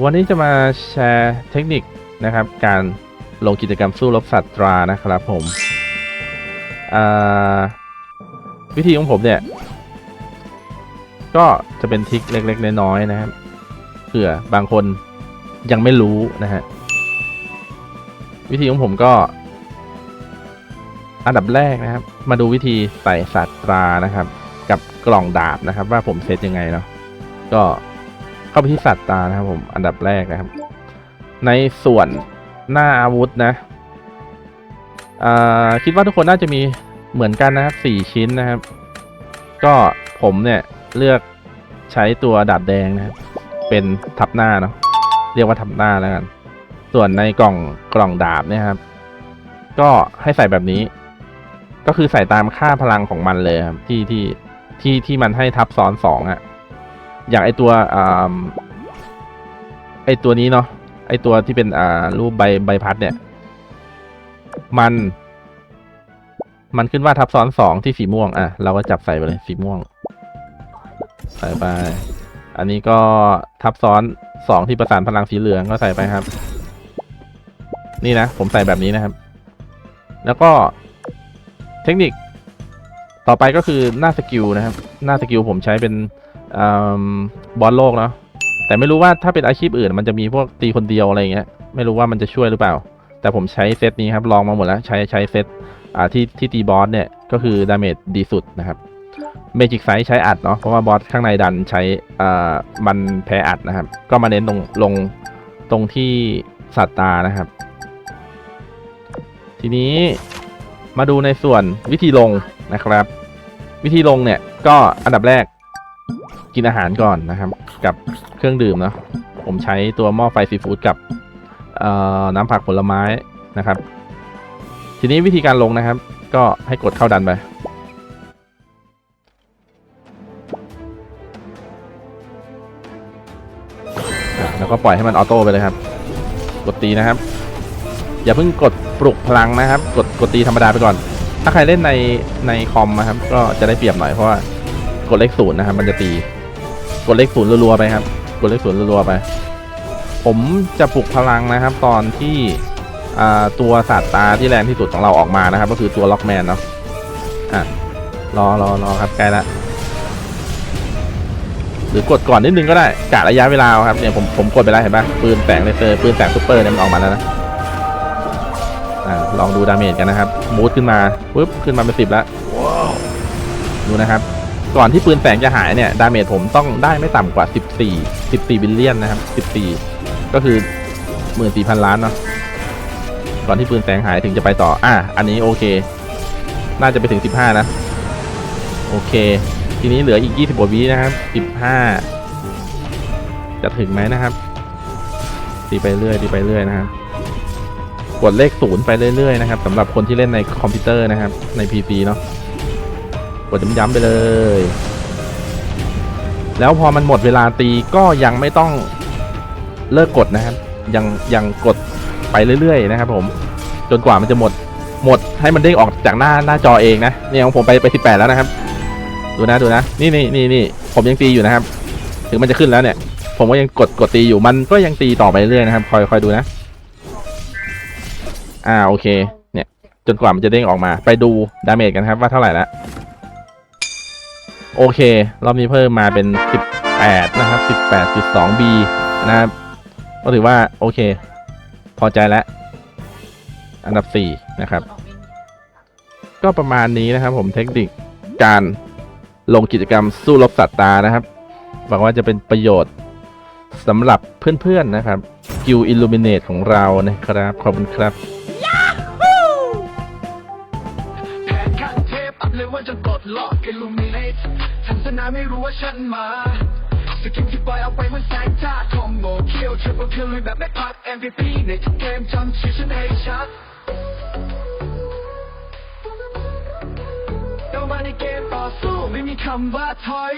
วันนี้จะมาแชร์เทคนิคนะครับ การลงกิจกรรมสู้รบสัตว์ตรานะครับผมวิธีของผมเนี่ย ก็จะเป็นทริคเล็ก ๆ น้อยๆนะครับเผื่อบางคนยังไม่รู้นะฮะวิธีของผมก็ อันดับแรกนะครับ มาดูวิธีใส่สัตว์ตรานะครับ กับกล่องดาบนะครับ ว่าผมเซตยังไงเนาะก็ เข้าไปที่สัตว์ตานะครับผม อันดับแรกนะครับ ในส่วนหน้าอาวุธนะคิดว่าทุกคนน่าจะมีเหมือนกันนะครับสี่ชิ้นนะครับ ก็ผมเนี่ยเลือกใช้ตัวดาบแดงนะครับ เป็นทับหน้าเนาะเรียกว่าทับหน้าแล้วกัน ส่วนในกล่องกล่องดาบเนี่ยครับ ก็ให้ใส่แบบนี้ ก็คือใส่ตามค่าพลังของมันเลยครับ ที่ที่ที่ที่มันให้ทับซ้อนสองอะ อย่างไอตัวอ่าไอตัวนี้เนาะไอตัวที่เป็นอ่ารูปใบใบพัดเนี่ย มัน มันขึ้นว่าทับซ้อนสองที่สีม่วง อะ เราก็จับใส่ไปเลยสีม่วงใส่ไป อันนี้ก็ทับซ้อนสองที่ประสานพลังสีเหลืองก็ใส่ไปครับ นี่นะ ผมใส่แบบนี้นะครับ แล้วก็เทคนิคต่อไปก็คือหน้าสกิลนะครับ หน้าสกิลผมใช้เป็น บอลโลกเนาะแต่ไม่รู้ว่าถ้าเป็นอาชีพอื่น มันจะมีพวกตีคนเดียวอะไรเงี้ยไม่รู้ว่ามันจะช่วยหรือเปล่า แต่ผมใช้เซตนี้ครับลองมาหมดแล้วใช้ใช้เซตอ่าที่ที่ตีบอสเนี่ยก็คือดาเมจดีสุดนะครับเมจิกไซส์ใช้อัดเนาะเพราะว่าบอสข้างในดันใช้อ่ามันแพ้อัดนะครับ ก็มาเน้นตรงลงตรงที่สัตว์ตานะครับ ทีนี้มาดูในส่วนวิธีลงนะครับ วิธีลงเนี่ยก็อันดับแรก กินอาหารก่อนนะครับ กับเครื่องดื่มเนาะผมใช้ตัวหม้อไฟซีฟู้ดกับเอ่อน้ำผักผลไม้นะครับ ทีนี้วิธีการลงนะครับ ก็ให้กดเข้าดันไปแล้วก็ปล่อยให้มันออโต้ไปเลยครับ กดตีนะครับ อย่าเพิ่งกดปลุกพลังนะครับ กดกดตีธรรมดาไปก่อน ถ้าใครเล่นในในคอมนะครับ ก็จะได้เปรียบหน่อยเพราะว่ากดเลขศูนย์นะครับ มันจะตี กดเลขศูนย์รัวๆไปครับ กดเลขศูนย์รัวๆไป ผมจะปลุกพลังนะครับ ตอนที่ตัวสัตว์ตาที่แรงที่สุดของเราออกมานะครับ ก็คือตัวล็อกแมนเนาะอะรอรอรอครับใกล้ละหรือกดก่อนนิดนึงก็ได้กะระยะเวลาครับเนี่ยผมผมกดไปแล้วเห็นปะปืนแสงเลเซอร์ปืนแสงซูเปอร์เนี่ยมันออกมาแล้วนะอ่าลองดูดาเมจกันนะครับมูดขึ้นมาปุ๊บขึ้นมาเป็นสิบแล้วดูนะครับ ก่อนที่ปืนแสงจะหายเนี่ย ดาเมจผมต้องได้ไม่ต่ำกว่า 14 14บิลเลียนนะครับ 14 ก็คือ 14,000 ล้านเนาะก่อนที่ปืนแสงหายถึงจะไปต่อ อะ อันนี้โอเค น่าจะไปถึง 15 นะ โอเค ทีนี้เหลืออีก 20กว่าวินะครับ 15 จะถึงไหมนะครับตีไปเรื่อยตีไปเรื่อยนะครับกดเลขศูนย์ไปเรื่อยๆนะครับสำหรับคนที่เล่นในคอมพิวเตอร์นะครับ ใน PC เนาะ กดย้ำๆไปเลย แล้วพอมันหมดเวลาตีก็ยังไม่ต้องเลิกกดนะครับ ยังยังกดไปเรื่อย ๆ นะครับ ผม จนกว่ามันจะหมดหมดให้มันเด้งออกจากหน้าหน้าจอเองนะเนี่ยของผมไปไปสิบแปดแล้วนะครับ ดูนะดูนะ นี่นี่นี่นี่ผมยังตีอยู่นะครับ ถึงมันจะขึ้นแล้วเนี่ย ผมก็ยังกดกดตีอยู่มันก็ยังตีต่อไปเรื่อยๆนะครับ คอยคอยดูนะ อ่าโอเค เนี่ย จนกว่ามันจะเด้งออกมา ไปดูดาเมจกันครับว่าเท่าไหร่แล้ว โอเค รอบนี้เพิ่มมาเป็น 18 นะครับ 18.2B นะครับ ก็ถือว่าโอเค พอใจแล้ว อันดับ 4 นะครับ ก็ประมาณนี้นะครับผมเทคนิคการลงกิจกรรมสู้รบสัตว์ตานะครับหวังว่าจะเป็นประโยชน์สำหรับเพื่อนๆนะครับกิลอิลูมิเนตของเรานะครับ ขอบคุณครับแผนขั้นเทพอัพเลยว่าจะกดล็อกอิลูมิ สนาไม่รู้ว่าฉันมาสกิลที่ปล่อยเอาไปมันแสงจ้าคอมโบเคียวทริปเปิลคิลเลยแบบไม่พัก MVP ในทุกเกมจำชื่อฉันให้ชัดเรามาในเกมต่อสู้ไม่มีคำว่าถอย